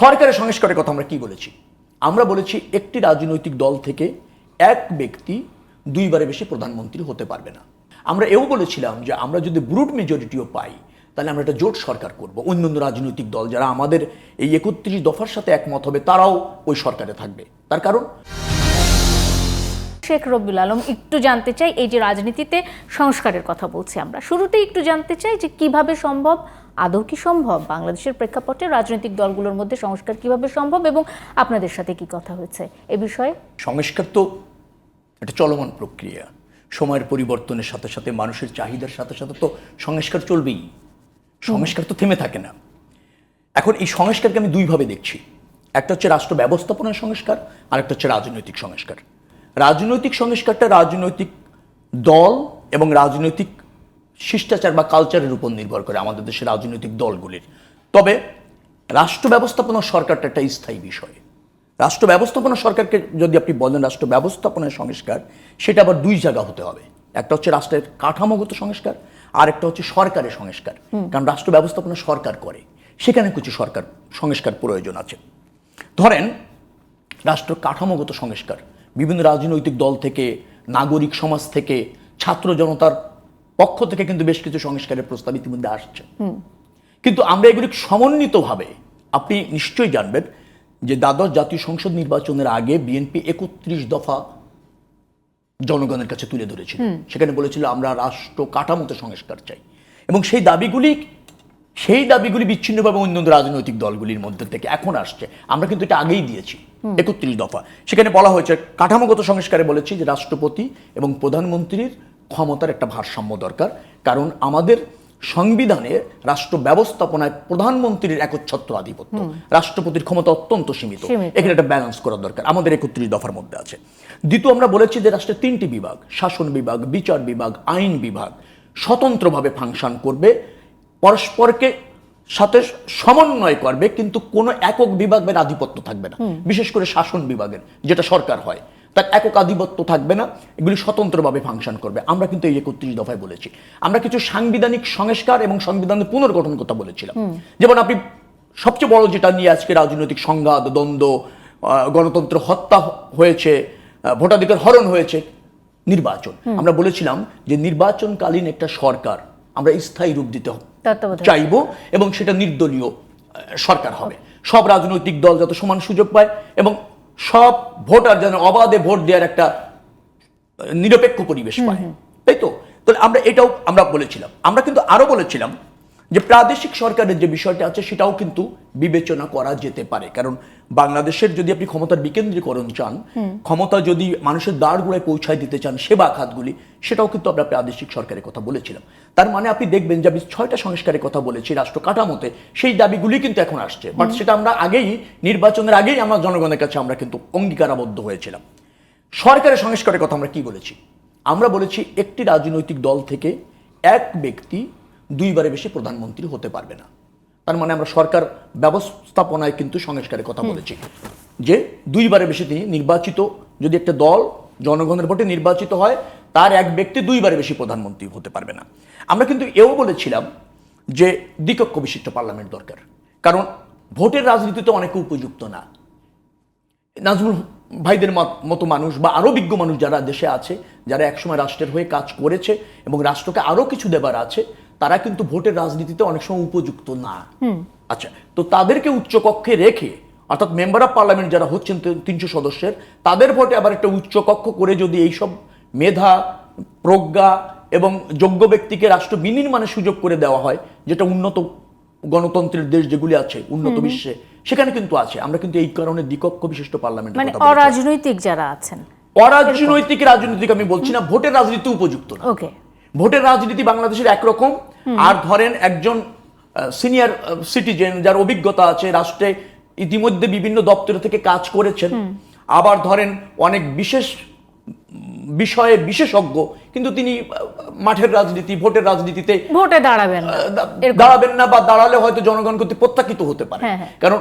সরকারের সংস্কারের কথা আমরা কি বলেছি? আমরা বলেছি একটি রাজনৈতিক দল থেকে এক ব্যক্তি দুইবারে বেশি প্রধানমন্ত্রী হতে পারবে না। আমরা এও বলেছিলাম যে আমরা যদি ব্রুট মেজরিটিও পাই, তাহলে আমরা একটা জোট সরকার করব। অন্য অন্য রাজনৈতিক দল যারা আমাদের এই একত্রিশ দফার সাথে একমত হবে, তারাও ওই সরকারে থাকবে। তার কারণ? শেখ রবিউল আলম একটু জানতে চাই, এই যে রাজনীতিতে সংস্কারের কথা বলছি আমরা। শুরুতেই একটু জানতে চাই যে কীভাবে সম্ভব, আদৌ কি সম্ভব, বাংলাদেশের প্রেক্ষাপটে রাজনৈতিক দলগুলোর মধ্যে সংস্কার কীভাবে সম্ভব এবং আপনাদের সাথে কি কথা হয়েছে? এ বিষয়ে। সংস্কার তো একটা চলমান প্রক্রিয়া। সময়ের পরিবর্তনের সাথে সাথে মানুষের চাহিদার সাথে সাথে তো সংস্কার চলবেই। সংস্কার তো থেমে থাকে না। এখন এই সংস্কারকে আমি দুইভাবে দেখছি। একটা হচ্ছে রাষ্ট্র ব্যবস্থাপনার সংস্কার আর একটা হচ্ছে রাজনৈতিক সংস্কার। রাজনৈতিক সংস্কারটা রাজনৈতিক দল এবং রাজনৈতিক শিষ্টাচার বা কালচারের উপর নির্ভর করে আমাদের দেশের রাজনৈতিক দলগুলির। তবে রাষ্ট্র ব্যবস্থাপনা সরকারটা একটা স্থায়ী বিষয়। রাষ্ট্র ব্যবস্থাপনা সরকারকে যদি আপনি বলেন রাষ্ট্র ব্যবস্থাপনার সংস্কার সেটা আবার দুই জায়গা হতে হবে। একটা হচ্ছে রাষ্ট্রের কাঠামোগত সংস্কার আর একটা হচ্ছে সরকারের সংস্কার। কারণ রাষ্ট্র ব্যবস্থাপনা সরকার করে। সেখানে কিছু সরকার সংস্কার প্রয়োজন আছে। ধরেন রাষ্ট্র কাঠামোগত সংস্কার। বিভিন্ন রাজনৈতিক দল থেকে নাগরিক সমাজ থেকে ছাত্র জনতার পক্ষ থেকে কিন্তু বেশ কিছু সংস্কারের প্রস্তাব ইতিমধ্যে আসছে। কিন্তু আমরা এগুলি সমন্বিতভাবে আপনি নিশ্চয়ই জানবেন যে দ্বাদশ জাতীয় সংসদ নির্বাচনের আগে বিএনপি একত্রিশ দফা জনগণের কাছে তুলে ধরেছিল সেখানে বলেছিল আমরা রাষ্ট্র কাঠামোতে সংস্কার চাই। এবং সেই দাবিগুলি সেই দাবিগুলি বিচ্ছিন্নভাবে অন্যান্য রাজনৈতিক দলগুলির মধ্যে থেকে এখন আসছে। আমরা কিন্তু এটা আগেই দিয়েছি। একত্রিশ দফা। সেখানে বলা হয়েছে কাঠামোগত সংস্কারে বলেছি যে রাষ্ট্রপতি এবং প্রধানমন্ত্রীর ক্ষমতার একটা ভারসাম্য দরকার। কারণ আমাদের সংবিধানে রাষ্ট্র ব্যবস্থাপনায় প্রধানমন্ত্রীর একচ্ছত্র আধিপত্য। রাষ্ট্রপতির ক্ষমতা অত্যন্ত সীমিত। সীমিত। এখানে একটা ব্যালেন্স করা দরকার। আমাদের একত্রিশ দফার মধ্যে আছে। দ্বিতীয় আমরা বলেছি যে রাষ্ট্রের তিনটি বিভাগ শাসন বিভাগ বিচার বিভাগ আইন বিভাগ স্বতন্ত্রভাবে ফাংশন করবে। পরস্পরকে সাথে সমন্বয় করবে কিন্তু কোনো একক বিভাগের আধিপত্য থাকবে না। বিশেষ করে শাসন বিভাগের যেটা সরকার হয়। তার একক আধিপত্য থাকবে না এগুলি স্বতন্ত্রভাবে ফাংশন করবে। আমরা কিন্তু এই একত্রিশ দফায় বলেছি। আমরা কিছু সাংবিধানিক সংস্কার এবং সংবিধানের পুনর্গঠন কথা বলেছিলাম। যেমন আপনি সবচেয়ে বড় যেটা নিয়ে আজকে রাজনৈতিক সংঘাত দ্বন্দ্ব আহ, গণতন্ত্র হত্যা হয়েছে ভোটাধিকার হরণ হয়েছে নির্বাচন। আমরা বলেছিলাম যে নির্বাচনকালীন একটা সরকার আমরা স্থায়ী রূপ দিতে চাইব এবং সেটা নির্দলীয় সরকার হবে। সব রাজনৈতিক দল যত সমান সুযোগ পায় এবং সব ভোটার যেন অবাধে ভোট দেওয়ার একটা নিরপেক্ষ পরিবেশ পায়। তাই তো? তাহলে আমরা এটাও আমরা বলেছিলাম। আমরা কিন্তু আরও বলেছিলাম যে প্রাদেশিক সরকারের যে বিষয়টা আছে সেটাও কিন্তু বিবেচনা করা যেতে পারে। কারণ বাংলাদেশের যদি আপনি ক্ষমতার বিকেন্দ্রীকরণ চান ক্ষমতা যদি মানুষের দ্বার গুড়ায় পৌঁছায় দিতে চান সেবা খাতগুলি সেটাও কিন্তু আমরা প্রাদেশিক সরকারের কথা বলেছিলাম। তার মানে আপনি দেখবেন যে আমি ছয়টা সংস্কারের কথা বলেছি রাষ্ট্র কাঠামোতে সেই দাবিগুলি কিন্তু এখন আসছে। বাট সেটা আমরা আগেই নির্বাচনের আগেই আমরা জনগণের কাছে আমরা কিন্তু অঙ্গীকারাবদ্ধ হয়েছিলাম। সরকারের সংস্কারের কথা আমরা কি বলেছি? আমরা বলেছি একটি রাজনৈতিক দল থেকে এক ব্যক্তি দুইবারে বেশি প্রধানমন্ত্রী হতে পারবে না। তার মানে আমরা সরকার ব্যবস্থাপনায় কিন্তু সংস্কারের কথা বলেছি। যে দুইবারে বেশি তিনি নির্বাচিত যদি একটা দল জনগণের ভোটে নির্বাচিত হয় তার এক ব্যক্তি দুইবারে বেশি প্রধানমন্ত্রী হতে পারবে না। আমরা কিন্তু এও বলেছিলাম যে দ্বিকক্ষ বিশিষ্ট পার্লামেন্ট দরকার। কারণ ভোটের রাজনীতিতে অনেকে উপযুক্ত না। নাজমুল ভাইদের মত- মানুষ বা আরও বিজ্ঞ মানুষ যারা দেশে আছে যারা একসময় রাষ্ট্রের হয়ে কাজ করেছে এবং রাষ্ট্রকে আরও কিছু দেবার আছে তারা কিন্তু ভোটের রাজনীতিতে অনেক সময় উপযুক্ত না। আচ্ছা তো তাদেরকে উচ্চকক্ষে রেখে অর্থাৎ মেম্বার অফ পার্লামেন্ট যারা হচ্ছেন তিনশো সদস্যের তাদের ভোটে আবার একটা উচ্চকক্ষ করে যদি এইসব মেধা প্রজ্ঞা এবং যোগ্য ব্যক্তিকে রাষ্ট্র বিনির্মাণের সুযোগ করে দেওয়া হয় যেটা উন্নত গণতন্ত্রের দেশ যেগুলি আছে উন্নত বিশ্বে সেখানে কিন্তু আছে। আমরা কিন্তু এই কারণে দ্বিকক্ষ বিশিষ্ট পার্লামেন্ট মানে অরাজনৈতিক যারা আছেন। অরাজনৈতিক রাজনৈতিক আমি বলছি না ভোটের রাজনীতি উপযুক্ত না। ওকে। ভোটের রাজনীতি বাংলাদেশের একরকম। আর ধরেন একজন সিনিয়র সিটিজেন যার অভিজ্ঞতা আছে রাষ্ট্রে ইতিমধ্যে বিভিন্ন দপ্তর থেকে কাজ করেছেন। আবার ধরেন অনেক বিশেষ বিষয়ে বিশেষজ্ঞ কিন্তু তিনি মাঠের রাজনীতি ভোটের রাজনীতিতে ভোটে দাঁড়াবেন। দাঁড়াবেন না বা দাঁড়ালে হয়তো জনগণ কর্তৃক প্রত্যাখ্যিত হতে পারে। হ্যাঁ, হ্যাঁ। কারণ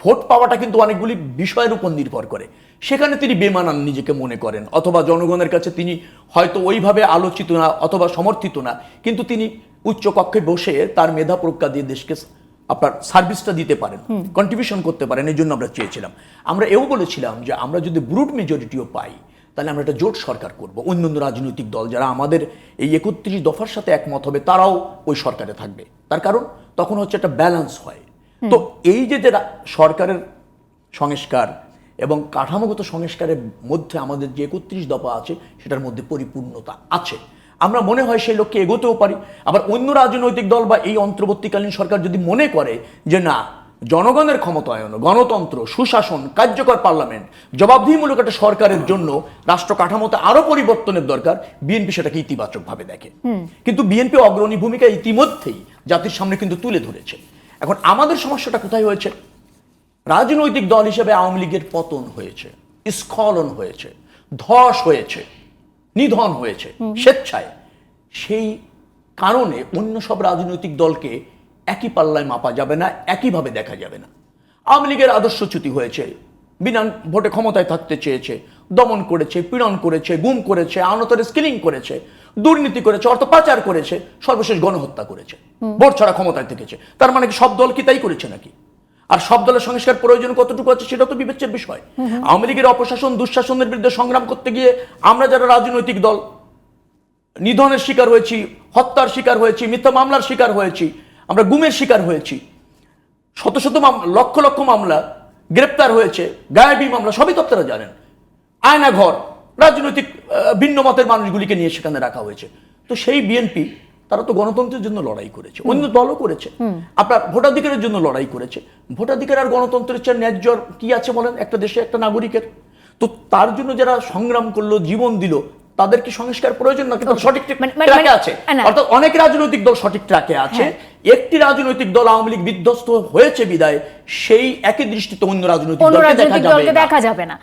ভোট পাওয়াটা কিন্তু অনেকগুলি বিষয়ের উপর নির্ভর করে। সেখানে তিনি বেমানান নিজেকে মনে করেন অথবা জনগণের কাছে তিনি হয়তো ওইভাবে আলোচিত না অথবা সমর্থিত না। কিন্তু তিনি উচ্চ কক্ষে বসে তার মেধা প্রজ্ঞা দিয়ে দেশকে আপনার সার্ভিসটা দিতে পারেন কন্ট্রিবিউশন করতে পারেন এই জন্য আমরা চেয়েছিলাম। আমরা এও বলেছিলাম যে আমরা যদি ব্রুট মেজরিটিও পাই তাহলে আমরা একটা জোট সরকার করব। অন্য অন্য রাজনৈতিক দল যারা আমাদের এই একত্রিশ দফার সাথে একমত হবে তারাও ওই সরকারে থাকবে। তার কারণ তখন হচ্ছে একটা ব্যালেন্স হয়। তো এই যে যে সরকারের সংস্কার এবং কাঠামোগত সংস্কারের মধ্যে আমাদের যে একত্রিশ দফা আছে সেটার মধ্যে পরিপূর্ণতা আছে। আমরা মনে হয় সেই লক্ষ্যে এগোতেও পারি। আবার অন্য রাজনৈতিক দল বা এই অন্তর্বর্তীকালীন সরকার যদি মনে করে যে না জনগণের ক্ষমতায়ন গণতন্ত্র সুশাসন কার্যকর পার্লামেন্ট জবাবদিহিমূলক একটা সরকারের জন্য রাষ্ট্র কাঠামোতে আরও পরিবর্তনের দরকার বিএনপি সেটাকে ইতিবাচকভাবে দেখে। কিন্তু বিএনপি অগ্রণী ভূমিকা ইতিমধ্যেই জাতির সামনে কিন্তু তুলে ধরেছে। এখন আমাদের সমস্যাটা কোথায় হয়েছে? রাজনৈতিক দল হিসেবে আওয়ামী লীগের পতন হয়েছে স্খলন হয়েছে ধস হয়েছে নিধন হয়েছে স্বেচ্ছায়। সেই কারণে অন্য সব রাজনৈতিক দলকে একই পাল্লায় মাপা যাবে না একইভাবে দেখা যাবে না। আওয়ামী লীগের আদর্শচ্যুতি হয়েছে বিনা ভোটে ক্ষমতায় থাকতে চেয়েছে দমন করেছে পীড়ন করেছে গুম করেছে আনতরে স্কিলিং করেছে দুর্নীতি করেছে অর্থ পাচার করেছে সর্বশেষ গণহত্যা করেছে। ভোট ছাড়া ক্ষমতায় থেকেছে। তার মানে কি সব দল কি তাই করেছে নাকি? আর সব দলের সংস্কার প্রয়োজন কতটুকু আছে সেটা তো বিবেচ্যের বিষয়। আওয়ামী লীগের অপশাসন দুঃশাসনের বিরুদ্ধে সংগ্রাম করতে গিয়ে আমরা যারা রাজনৈতিক দল নিধনের শিকার হয়েছি হত্যার শিকার হয়েছি মিথ্যা মামলার শিকার হয়েছি আমরা গুমের শিকার হয়েছি। শত শত লক্ষ লক্ষ মামলা গ্রেপ্তার হয়েছে গায়েবী মামলা সবই তো আপনারা জানেন। আয়না ঘর রাজনৈতিক ভিন্ন মতের মানুষগুলিকে নিয়ে সেখানে রাখা হয়েছে। তো সেই বিএনপি তারা তো গণতন্ত্রের জন্য লড়াই করেছে। অন্য দলও করেছে। আপনার ভোটাধিকারের জন্য লড়াই করেছে। ভোটাধিকার আর গণতন্ত্রের চেয়ে ন্যায্য কি আছে বলেন? একটা দেশে একটা নাগরিকের। তো তার জন্য যারা সংগ্রাম করল জীবন দিল তাদের কি সংস্কার প্রয়োজন না কিন্তু সঠিক মানে- মানে- ট্র্যাকে আছে। না। অর্থাৎ অনেক রাজনৈতিক দল সঠিক ট্র্যাকে আছে। একটি রাজনৈতিক দল আওয়ামী লীগ বিধ্বস্ত হয়েছে বিদায় সেই একই দৃষ্টিতে অন্য রাজনৈতিক দলকে। দেখা যাবে না।